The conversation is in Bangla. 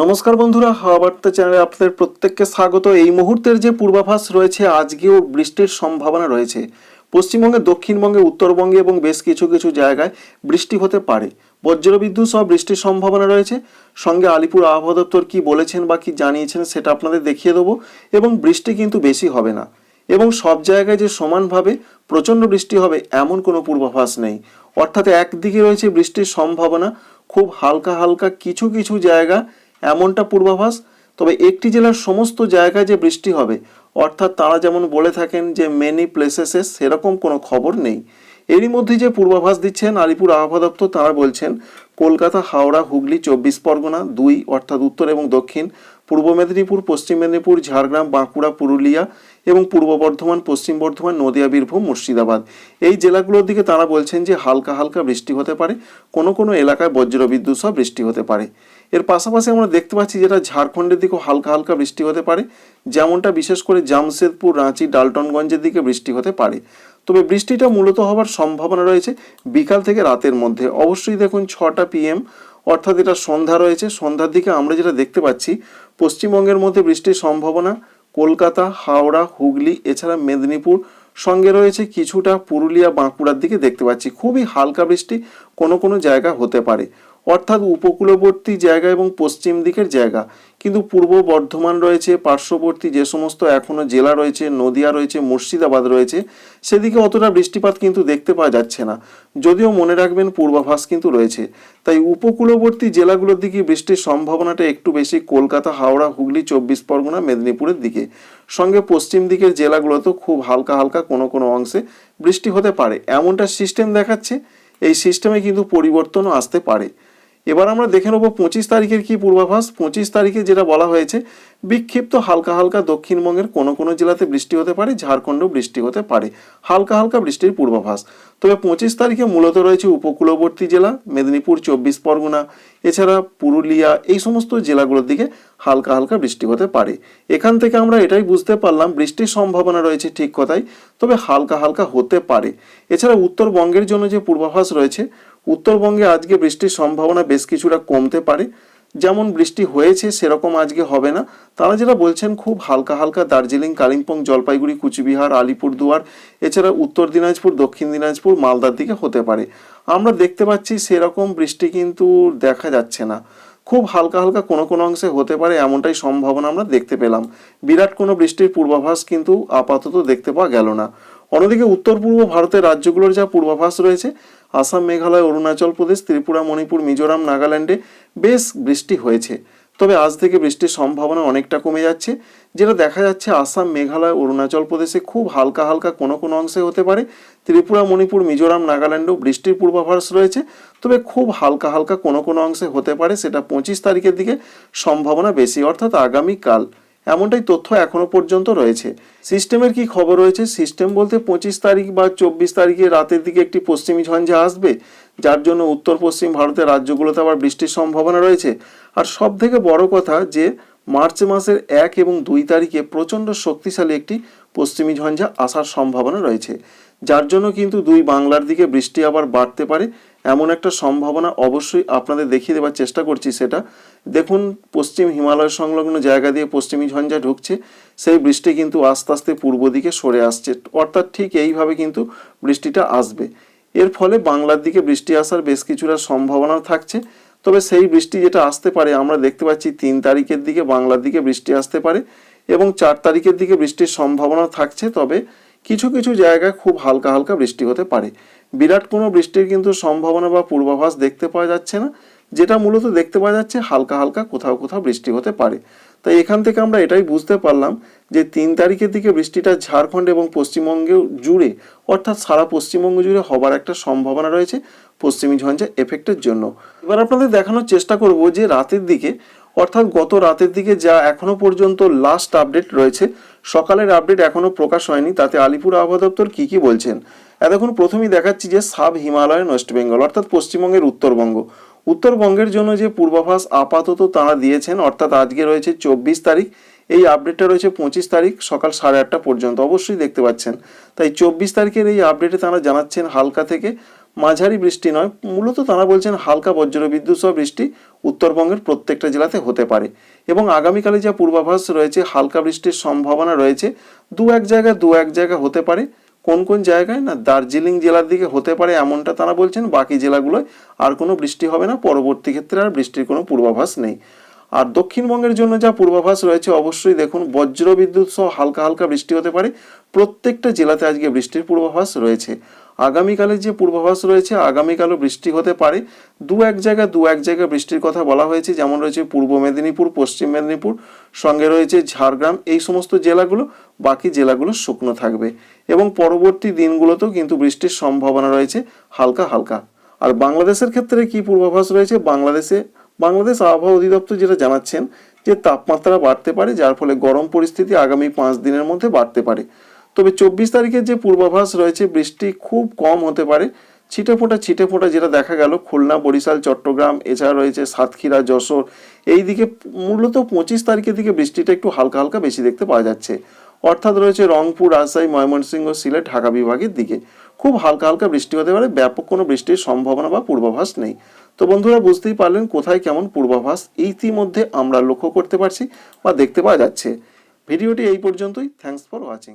নমস্কার বন্ধুরা, হাওয়া বার্তা চ্যানেলে আপনাদের প্রত্যেককে স্বাগত। এই মুহূর্তের যে পূর্বাভাস রয়েছে, আজকেও বৃষ্টির সম্ভাবনা রয়েছে। পশ্চিমবঙ্গে, দক্ষিণবঙ্গে, উত্তরবঙ্গে এবং বেশ কিছু কিছু জায়গায় বৃষ্টি হতে পারে। বজ্রবিদ্যুৎ সহ বৃষ্টির সম্ভাবনা রয়েছে। সঙ্গে আলিপুর আবহাওয়া দপ্তর কী বলেছেন বা কী জানিয়েছেন সেটা আপনাদের দেখিয়ে দেবো এবং বৃষ্টি কিন্তু বেশি হবে না। এবং সব জায়গায় যে সমানভাবে প্রচণ্ড বৃষ্টি হবে, এমন কোনো পূর্বাভাস নেই। অর্থাৎ একদিকে রয়েছে বৃষ্টির সম্ভাবনা, খুব হালকা হালকা কিছু কিছু জায়গা এমনটা পূর্বাভাস, তবে একটি জেলার সমস্ত জায়গায় যে বৃষ্টি হবে, অর্থাৎ তারা যেমন বলে থাকেন যে মেনি প্লেসেসে সেরকম কোনো খবর নেই। এরই মধ্যে যে পূর্বাভাস দিচ্ছেন আলিপুর আবহাওয়া দপ্তর, তারা বলছেন, কলকাতা, হাওড়া, হুগলি, চব্বিশ পরগনা, দুই, অর্থাৎ উত্তর এবং দক্ষিণ, পূর্ব মেদিনীপুর, পশ্চিম মেদিনীপুর, ঝাড়গ্রাম, বাঁকুড়া, পুরুলিয়া এবং পূর্ব বর্ধমান, পশ্চিম বর্ধমান, নদিয়া, বীরভূম, মুর্শিদাবাদ। এই জেলাগুলোর দিকে তারা বলছেন যে হালকা হালকা বৃষ্টি হতে পারে, কোনো কোনো এলাকায় বজ্রবিদ্যুৎ সহ বৃষ্টি হতে পারে। এর পাশাপাশি আমরা দেখতে পাচ্ছি যেটা ঝাড়খণ্ডের দিকেও হালকা হালকা বৃষ্টি হতে পারে, যেমনটা বিশেষ করে জামশেদপুর, রাঁচি, ডালটনগঞ্জের দিকে বৃষ্টি হতে পারে। তবে বৃষ্টিটা মূলত হওয়ার সম্ভাবনা রয়েছে বিকাল থেকে রাতের মধ্যে। অবশ্যই দেখুন ছটা পিএম অর্থাৎ এটা সন্ধ্যা রয়েছে। সন্ধ্যার দিকে আমরা যেটা দেখতে পাচ্ছি, পশ্চিমবঙ্গের মধ্যে বৃষ্টির সম্ভাবনা কলকাতা, হাওড়া, হুগলি, এছাড়া মেদিনীপুর সঙ্গে রয়েছে কিছুটা পুরুলিয়া, বাঁকুড়ার দিকে দেখতে পাচ্ছি। খুবই হালকা বৃষ্টি কোনো কোনো জায়গা হতে পারে। অর্থাৎ উপকূলবর্তী জায়গা এবং পশ্চিম দিকের জায়গা। কিন্তু পূর্ব বর্ধমান রয়েছে, পার্শ্ববর্তী যে সমস্ত এখনও জেলা রয়েছে, নদিয়া রয়েছে, মুর্শিদাবাদ রয়েছে, সেদিকে অতটা বৃষ্টিপাত কিন্তু দেখতে পাওয়া যাচ্ছে না। যদিও মনে রাখবেন পূর্বাভাস কিন্তু রয়েছে। তাই উপকূলবর্তী জেলাগুলোর দিকে বৃষ্টির সম্ভাবনাটা একটু বেশি কলকাতা, হাওড়া, হুগলি, চব্বিশ পরগনা, মেদিনীপুরের দিকে। সঙ্গে পশ্চিম দিকের জেলাগুলোতেও খুব হালকা হালকা কোনো কোনো অংশে বৃষ্টি হতে পারে। এমনটা সিস্টেম দেখাচ্ছে। এই সিস্টেমে কিন্তু পরিবর্তনও আসতে পারে। এবার আমরা দেখে নেব পঁচিশ তারিখের কি পূর্বাভাস। পঁচিশ তারিখে যেটা বলা হয়েছে, বিক্ষিপ্ত হালকা হালকা দক্ষিণবঙ্গের কোনো কোনো জেলাতে বৃষ্টি হতে পারে, ঝাড়খণ্ডেও বৃষ্টি হতে পারে। হালকা হালকা বৃষ্টির পূর্বাভাস। তবে পঁচিশ তারিখে মূলত রয়েছে উপকূলবর্তী জেলা, মেদিনীপুর, চব্বিশ পরগনা, এছাড়া পুরুলিয়া, এই সমস্ত জেলাগুলোর দিকে হালকা হালকা বৃষ্টি হতে পারে। এখান থেকে আমরা এটাই বুঝতে পারলাম, বৃষ্টির সম্ভাবনা রয়েছে ঠিক কথাই, তবে হালকা হালকা হতে পারে। এছাড়া উত্তরবঙ্গের জন্য যে পূর্বাভাস রয়েছে উত্তরবঙ্গে আজকে বৃষ্টির সম্ভাবনা বেশ কিছুটা কমতে পারে। যেমন বৃষ্টি হয়েছে, সেরকম আজকে হবে না। তারা যেটা বলছেন, খুব হালকা হালকা দার্জিলিং, কালিম্পং, জলপাইগুড়ি, কুচবিহার, আলিপুরদুয়ার, এছাড়া উত্তর দিনাজপুর, দক্ষিণ দিনাজপুর, মালদার দিকে হতে পারে। আমরা দেখতে পাচ্ছি সেরকম বৃষ্টি কিন্তু দেখা যাচ্ছে না। খুব হালকা হালকা কোনো কোনো অংশে হতে পারে, এমনটাই সম্ভাবনা আমরা দেখতে পেলাম। বিরাট কোনো বৃষ্টির পূর্বাভাস কিন্তু আপাতত দেখতে পাওয়া গেল না। অন্যদিকে উত্তর পূর্ব ভারতের রাজ্যগুলোর যা পূর্বাভাস রয়েছে আসাম, মেঘালয়, অরুণাচল প্রদেশ, ত্রিপুরা, মণিপুর, মিজোরাম, নাগাল্যান্ডে বেশ বৃষ্টি হয়েছে। তবে আজ থেকে বৃষ্টির সম্ভাবনা অনেকটা কমে যাচ্ছে, যেটা দেখা যাচ্ছে আসাম, মেঘালয়, অরুণাচল প্রদেশে খুব হালকা হালকা কোনো কোনো অংশে হতে পারে। ত্রিপুরা, মণিপুর, মিজোরাম, নাগাল্যান্ডেও বৃষ্টির পূর্বাভাস রয়েছে, তবে খুব হালকা হালকা কোনো কোনো অংশে হতে পারে, সেটা পঁচিশ তারিখের দিকে সম্ভাবনা বেশি, অর্থাৎ আগামীকাল। এমনটাই তথ্য এখনও পর্যন্ত রয়েছে। সিস্টেমের কি খবর রয়েছে? সিস্টেম বলতে পঁচিশ তারিখ বা চব্বিশ তারিখে রাতের দিকে একটি পশ্চিমী ঝঞ্ঝা আসবে, যার জন্য উত্তর পশ্চিম ভারতের রাজ্যগুলোতে আবার বৃষ্টির সম্ভাবনা রয়েছে। আর সব থেকে বড় কথা যে, মার্চ মাসের এক এবং দুই তারিখে প্রচণ্ড শক্তিশালী একটি পশ্চিমী ঝঞ্ঝা আসার সম্ভাবনা রয়েছে। যার জন্য কিন্তু দুই বাংলার দিকে বৃষ্টি আবার বাড়তে পারে এমন একটা সম্ভাবনা অবশ্যই আপনাদের দেখিয়ে দেওয়ার চেষ্টা করছি সেটা। দেখুন, পশ্চিম হিমালয় সংলগ্ন জায়গা দিয়ে পশ্চিমী ঝঞ্ঝা ঢুকছে, সেই বৃষ্টি কিন্তু আস্তে আস্তে পূর্ব দিকে সরে আসছে। অর্থাৎ ঠিক এইভাবে কিন্তু বৃষ্টিটা আসবে। এর ফলে বাংলার দিকে বৃষ্টি আসার বেশ কিছুটা সম্ভাবনাও থাকছে। তবে সেই বৃষ্টি যেটা আসতে পারে, আমরা দেখতে পাচ্ছি তিন তারিখের দিকে বাংলার দিকে বৃষ্টি আসতে পারে এবং চার তারিখের দিকে বৃষ্টির সম্ভাবনা থাকছে। তবে কিছু কিছু জায়গায় খুব হালকা হালকা বৃষ্টি হতে পারে। বিরাট কোনো বৃষ্টির কিন্তু সম্ভাবনা বা পূর্বাভাস দেখতে পাওয়া যাচ্ছে না, যেটা মূলত দেখতে পাওয়া যাচ্ছে হালকা হালকা কোথাও কোথাও বৃষ্টি হতে পারে। তাই এখান থেকে আমরা এটাই বুঝতে পারলাম যে তিন তারিখের দিকে বৃষ্টিটা ঝাড়খণ্ড এবং পশ্চিমবঙ্গেও জুড়ে, অর্থাৎ সারা পশ্চিমবঙ্গ জুড়ে হবার একটা সম্ভাবনা রয়েছে পশ্চিমী ঝঞ্ঝা এফেক্টের জন্য। এবার আপনাদের দেখানোর চেষ্টা করব যে রাতের দিকে অর্থাৎ গত রাতের দিকে যা এখনও পর্যন্ত লাস্ট আপডেট রয়েছে, সকালের আপডেট এখনও প্রকাশ হয়নি, তাতে আলিপুর আবহাওয়া দপ্তর কী কী বলছেন? এতক্ষণ প্রথমেই দেখাচ্ছি যে সাব হিমালয়ান ওয়েস্ট বেঙ্গল, অর্থাৎ পশ্চিমবঙ্গের উত্তরবঙ্গ। উত্তরবঙ্গের জন্য যে পূর্বাভাস আপাতত তাঁরা দিয়েছেন, অর্থাৎ আজকে রয়েছে চব্বিশ তারিখ এই আপডেটটা রয়েছে পঁচিশ তারিখ সকাল সাড়ে আটটা পর্যন্ত, অবশ্যই দেখতে পাচ্ছেন। তাই চব্বিশ তারিখের এই আপডেটে তারা জানাচ্ছেন হালকা থেকে মাঝারি বৃষ্টি নয়, মূলত তারা বলছেন হালকা বজ্রবিদ্যুৎ সহ বৃষ্টি উত্তরবঙ্গের প্রত্যেকটা জেলাতে হতে পারে। এবং আগামীকালে যা পূর্বাভাস রয়েছে, হালকা বৃষ্টির সম্ভাবনা রয়েছে, দু এক জায়গায় দু এক জায়গা হতে পারে। কোন কোন জায়গায়? না, দার্জিলিং জেলার দিকে হতে পারে এমনটা তারা বলছেন, বাকি জেলাগুলোয় আর কোনো বৃষ্টি হবে না, পরবর্তী ক্ষেত্রে আর বৃষ্টির কোনো পূর্বাভাস নেই। আর দক্ষিণবঙ্গের জন্য যা পূর্বাভাস রয়েছে, অবশ্যই দেখুন, বজ্র বিদ্যুৎ সহ হালকা হালকা বৃষ্টি হতে পারে। প্রত্যেকটা জেলাতে আজকে বৃষ্টির পূর্বাভাস রয়েছে। আগামীকালের যে পূর্বাভাস রয়েছে, আগামীকালও বৃষ্টি হতে পারে। দু এক জায়গায় দু এক জায়গায় বৃষ্টির কথা বলা হয়েছে, যেমন রয়েছে পূর্ব মেদিনীপুর, পশ্চিম মেদিনীপুর, সঙ্গে রয়েছে ঝাড়গ্রাম। এই সমস্ত জেলাগুলো, বাকি জেলাগুলো শুকনো থাকবে। এবং পরবর্তী দিনগুলোতেও কিন্তু বৃষ্টির সম্ভাবনা রয়েছে হালকা হালকা। আর বাংলাদেশের ক্ষেত্রে কি পূর্বাভাস রয়েছে? বাংলাদেশে বাংলাদেশ আবহাওয়া অধিদপ্তর যেটা জানাচ্ছেন যে তাপমাত্রা বাড়তে পারে, যার ফলে গরম পরিস্থিতি আগামী পাঁচ দিনের মধ্যে বাড়তে পারে। তবে চব্বিশ তারিখের যে পূর্বাভাস রয়েছে, বৃষ্টি খুব কম হতে পারে। ছিটে ফোঁটা ছিটে ফোঁটা যেটা দেখা গেল, খুলনা, বরিশাল, চট্টগ্রাম, এছাড়া রয়েছে সাতক্ষীরা, যশোর। এই দিকে মূলত পঁচিশ তারিখের দিকে বৃষ্টিটা একটু হালকা হালকা বেশি দেখতে পাওয়া যাচ্ছে। অর্থাৎ রয়েছে রংপুর, রাজশাহী, ময়মনসিংহ, সিলেট, ঢাকা বিভাগের দিকে। খুব হালকা হালকা বৃষ্টি হতে পারে, ব্যাপক কোনো বৃষ্টির সম্ভাবনা বা পূর্বাভাস নেই। তো বন্ধুরা, বুঝতেই পারলেন কোথায় কেমন পূর্বাভাস ইতিমধ্যে আমরা লক্ষ্য করতে পারছি বা দেখতে পাওয়া যাচ্ছে। ভিডিওটি এই পর্যন্তই। Thanks for watching